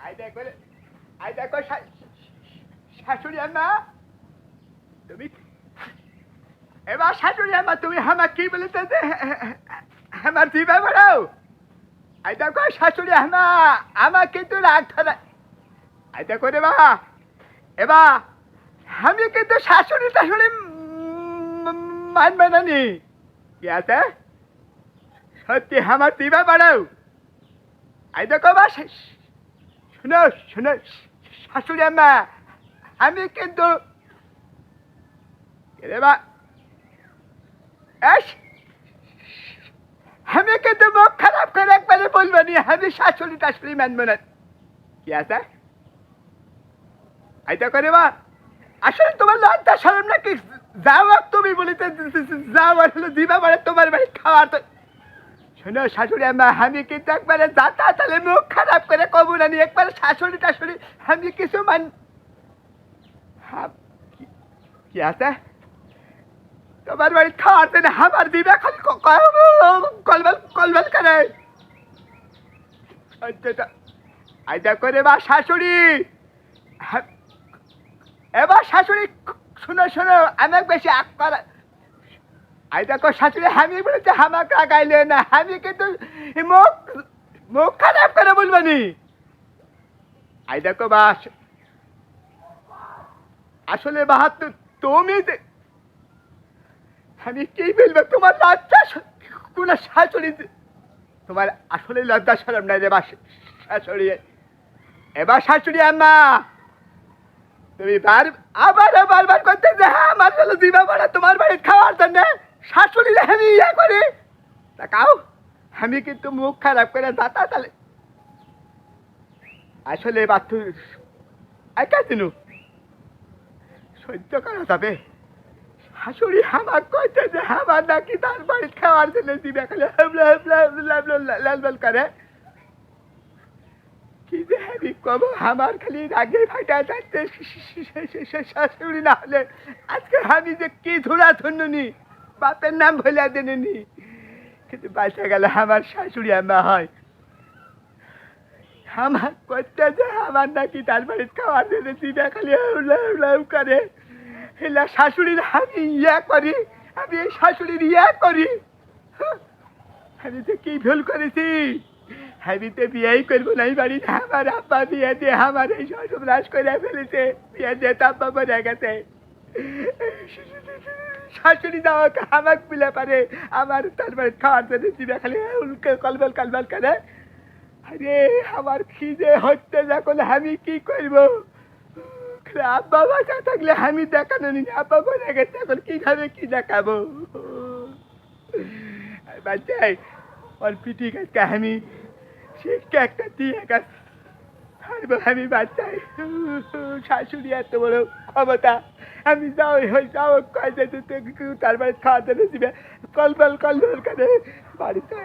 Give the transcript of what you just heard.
I দেখো I দেখো শাশুড়ি আম্মা। তুমি এবার শাশুড়ি আম্মা, তুমি আমার কি বলেছে যে আমার দিবা বেড়াও আই দেখো শাশুড়ি আম্মা আমার কিন্তু রাগ ধরা আই দেখো রে বা এবার আমি কিন্তু শাশুড়ি উম, মানবে না নি। কি আছে? সত্যি আমার দিবা বাড়াও আই দেখো বা শোনো শোনো শাশুড়ি আম্মা আমি কিন্তু আমি কিন্তু মুখ খারাপ করে একবারে বলব নি আমি শাশুড়ি টাশুড়ি মানবো না কি আছে আইতা করে বা আসলে তোমার লজ্জা সরম নাকি যাও তুমি বলিতে যাও আর হলো দিবা মানে তোমার বাড়ি খাওয়ার তো শোনো শাশুড়ি আম্মা আমি কিন্তু একবারে যাতা তাহলে মুখ খারাপ করে কবু না একবারে শাশুড়ি টাশুড়ি আমি কিছু মান কি- আছে? তোমার বাড়ি খাওয়ার দিন আমার দিবা খালি কলবল কলবল করে। আইদা করে বা শাশুড়ি। হ্যাঁ, এবার শাশুড়ি শুনো শুনো আমাকে বেশি আগ করা আই দেখো শাশুড়ি বলেছে আমাকে আগাইলে না কিন্তু মুখ মুখ খারাপ করে বলব নি। আই দেখো বাস। আসলে তুমি আমি কি বলব, তোমার লজ্জা কোন শাশুড়ি তোমার আসলে লজ্জা সরম নাই রে শাশুড়ি। এবার শাশুড়ি আম্মা, তুমি বার আবার বারবার করতে যে হ্যাঁ আমার হলো দিবা বাড়া তোমার বাড়ি খাওয়ার জন্য শাশুড়ি আমি ইয়ে করি তাকাও। আমি কিন্তু মুখ খারাপ করে দাতা তাহলে আসলে বাথু সহ্য করা যাবে। শাশুড়ি আমার কইতে যে আমার নাকি তার বাড়ি খাওয়ার জন্য দিবে। খালি লালবাল করে। কি যে আমি কব, আমার খালি রাগে ফাটা যাচ্ছে। শাশুড়ি না হলে আজকে আমি যে কি ধুরা ধুনুনি বাপের নাম ভুলে দিনুনি কিন্তু বাঁচা গেল আমার শাশুড়ি আম্মা হয়। আমার করতে যে আমার নাকি তার বাড়ির খাবার জন্য দিবে খালি হাউলা করে। এলা শাশুড়ির আমি ইয়া করি আমি এই শাশুড়ির ইয়া করি। হ্যাঁ, আমি যে কি ভুল করেছি? আমি তো বিয়েই করব না এই বাড়িতে আমার আব্বা বিয়ে দিয়ে আমার এই সর্বনাশ করে ফেলেছে। বিয়ে দিয়ে তো আব্বা মরে গেছে। শাশুড়ি যাওয়াকে আমাকে মিলে পারে। আমার তার বাড়ি খাওয়ার জন্য দিবে খালি উল্কে কলবল কলবল করে। আরে, আমার খিদে হচ্ছে যখন আমি কি করব? আব্বা বাসা থাকলে আমি দেখানো নি আব্বা মরে গেছে এখন কীভাবে কি দেখাবো? বাচ্চাই ওর পিঠি কাজকে আমি শিক্ষা একটা দিয়ে গাছ আমি বাচ্চাই শাশুড়ি এত বড় ক্ষমতা। আমি যাও হই যাও কয় তার তারপরে খাওয়া দিবে। কলবল কলবল করে। বাড়িতে